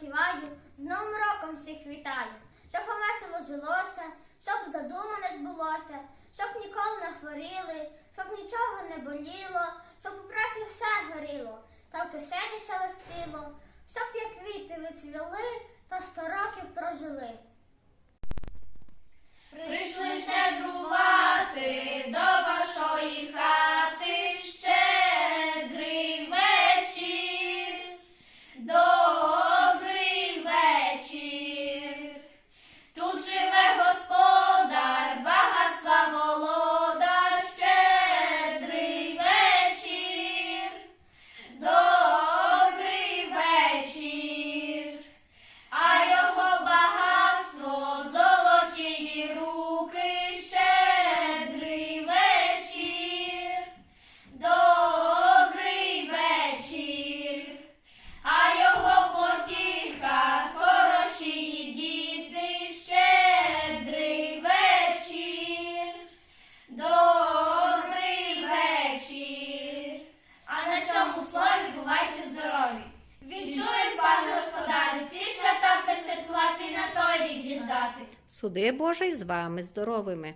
співаю, з Новим роком всіх вітаю, щоб вам весело жилося, щоб задумане збулося, щоб ніколи не хворіли, щоб нічого не боліло, щоб у праці все горіло, та в кишені шелестіло, щоб як квіти ви цвіли, та сто років прожили. Відчуй, пане господарю, ці свята присвяткувати на той рік діждати. Суди Божий з вами здоровими.